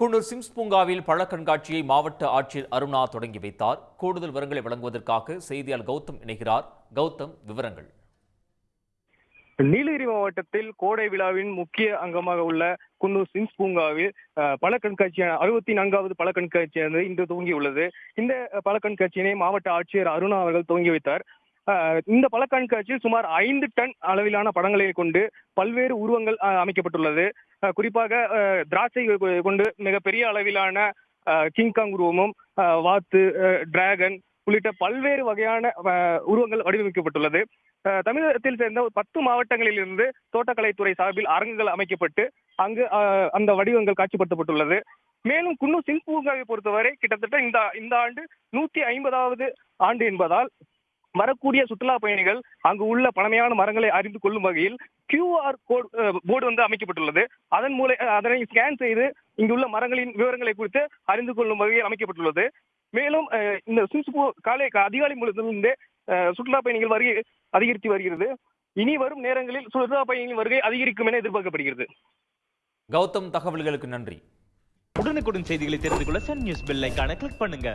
Coonoor Sims பூங்காவில் பழ கண்காட்சியை மாவட்ட ஆட்சியர் அருணா தொடங்கி வைத்தார். கூடுதல் விவரங்களை வழங்குவதற்காக செய்தியாளர் கௌதம் இணைகிறார். கௌதம் விவரங்கள். நீலகிரி மாவட்டத்தில் கோடை விழாவின் முக்கிய அங்கமாக உள்ள குன்னூர் சிம்ஸ் பூங்காவில் பல கண்காட்சியான அறுபத்தி நான்காவது பல கண்காட்சியானது இன்று துவங்கியுள்ளது. இந்த பல கண்காட்சியினை மாவட்ட ஆட்சியர் அருணா அவர்கள் துவங்கி வைத்தார். இந்த பல கண்காட்சியில் சுமார் ஐந்து டன் அளவிலான படங்களை கொண்டு பல்வேறு உருவங்கள் அமைக்கப்பட்டுள்ளது. குறிப்பாக திராட்சை கொண்டு மிகப்பெரிய அளவிலான கிங்காங் உருவமும் வாத்து டிராகன் உள்ளிட்ட பல்வேறு வகையான உருவங்கள் வடிவமைக்கப்பட்டுள்ளது. தமிழகத்தில் சேர்ந்த ஒரு பத்து மாவட்டங்களில் இருந்து தோட்டக்கலைத்துறை சார்பில் அரங்குகள் அமைக்கப்பட்டு அங்கு அந்த வடிவங்கள் காட்சிப்படுத்தப்பட்டுள்ளது. மேலும் குன்னூர் சிங் பூங்காவை பொறுத்தவரை கிட்டத்தட்ட இந்த இந்த ஆண்டு நூத்தி ஐம்பதாவது ஆண்டு என்பதால் வரக்கூடிய சுற்றுலா பயணிகள் அங்கு உள்ள பழமையான மரங்களை அறிந்து கொள்ளும் வகையில் கியூஆர் கோட் போர்டு வந்து அமைக்கப்பட்டுள்ளது. அதன் மூலம் அதனை ஸ்கேன் செய்து இங்குள்ள மரங்களின் விவரங்களை குறித்து அறிந்து கொள்ளும் வகையில் அமைக்கப்பட்டுள்ளது. மேலும் இந்த சிம்ஸ் பூ காலை அதிகாலை முழுவதிலிருந்தே சுற்றுலா பயணிகள் வருகை அதிகரித்து வருகிறது. இனி வரும் நேரங்களில் சுற்றுலா பயணிகளின் வருகை அதிகரிக்கும் என எதிர்பார்க்கப்படுகிறது. கௌதம் தகவல்களுக்கு நன்றி. உடனுக்குடன் செய்திகளை தெரிந்து கொள்ள சன் நியூஸ் பெல் ஐகானை கிளிக் பண்ணுங்க.